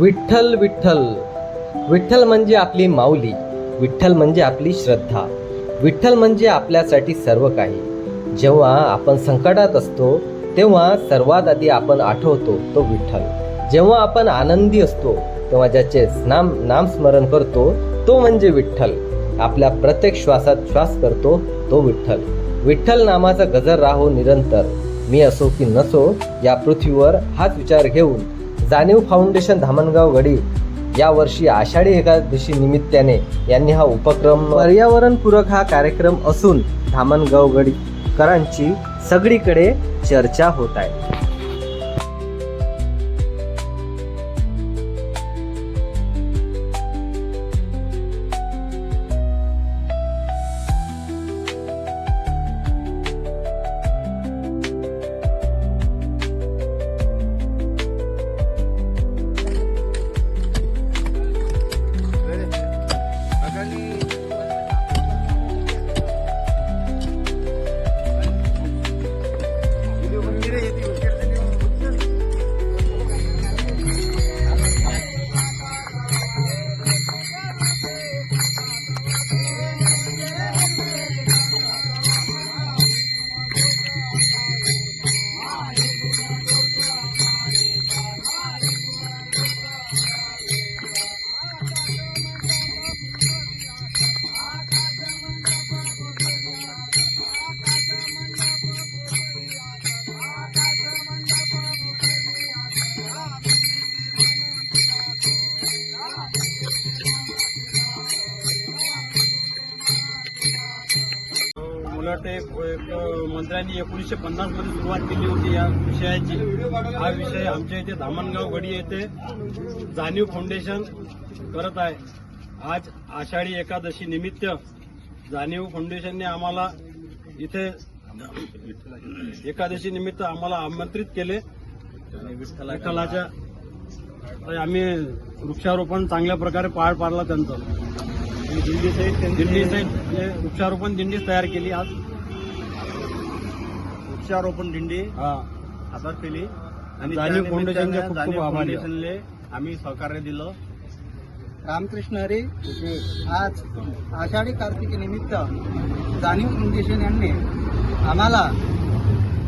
विठ्ठल विठ्ठल. विठ्ठल म्हणजे आपली माऊली. विठ्ठल म्हणजे आपली श्रद्धा. विठ्ठल म्हणजे आपल्यासाठी सर्व काही. जेव्हा आपण संकटात असतो तेव्हा सर्वात आधी आपण आठवतो तो विठ्ठल. जेव्हा आपण आनंदी असतो तेव्हा ज्याचे नाम नामस्मरण करतो तो म्हणजे विठ्ठल. आपल्या प्रत्येक श्वासात श्वास करतो तो विठ्ठल. विठ्ठल नामाचा गजर राहो निरंतर. मी असो की नसो या पृथ्वीवर हाच विचार घेऊन जाणीव फाउंडेशन धामणगाव गडी या वर्षी आषाढी एकादशी निमित्ताने यांनी हा उपक्रम पर्यावरणपूरक हा कार्यक्रम असून धामणगाव गडीकरांची सगळीकडे चर्चा होत आहे. मला वाटतं एक मंत्र्यांनी एकोणीसशे पन्नासमध्ये सुरुवात केली होती या विषयाची. हा विषय आमच्या इथे धामणगाव गडी येथे जाणीव फाउंडेशन करत आहे. आज आषाढी एकादशी निमित्त जाणीव फाउंडेशनने आम्हाला इथे एकादशी निमित्त आम्हाला आमंत्रित केले. विठ्ठलाच्या आम्ही वृक्षारोपण चांगल्या प्रकारे पार पाडला त्यांचं. दिंडी सहित दिंडी सहित. वृक्षारोपण दिंडीच तयार केली आज. वृक्षारोपण दिंडी हा. हातात केली. आणि जाणीव फाउंडेशनचे निमित्ताने खूप खूप आभारी आम्ही सहकार्य दिलं. रामकृष्ण हरी आज आषाढी कार्तिकी निमित्त जाणीव फाउंडेशन यांनी आम्हाला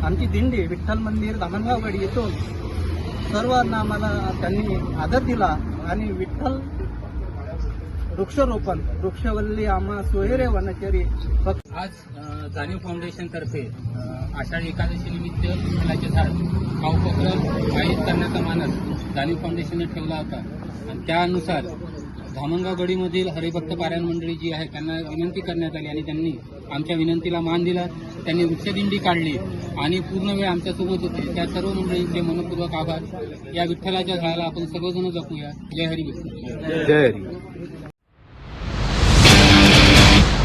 आमची दिंडी विठ्ठल मंदिर धामणगाव गडी येथून सर्वांना आम्हाला त्यांनी आदर दिला आणि विठ्ठल वृक्षरोपण वृक्षवल्ली आम्हा सोयरे वनचरी फक्त आज जाणीव फाउंडेशन तर्फे आषाढी एकादशी निमित्त विठ्ठलाचे झाड हा उपक्रम आयोजित करण्याचा मानस जाणीव फाउंडेशनने ठेवला होता. आणि त्यानुसार धामणगाव गडीमधील हरिभक्त पारायण मंडळी जी आहे त्यांना विनंती करण्यात आली आणि त्यांनी आमच्या विनंतीला मान दिला. त्यांनी वृक्षदिंडी काढली आणि पूर्ण वेळ आमच्यासोबत होते. त्या सर्व मंडळींचे मनपूर्वक आभार. या विठ्ठलाच्या झाडाला आपण सर्वजण जपूया. जय हरी विष्णू जय हरी.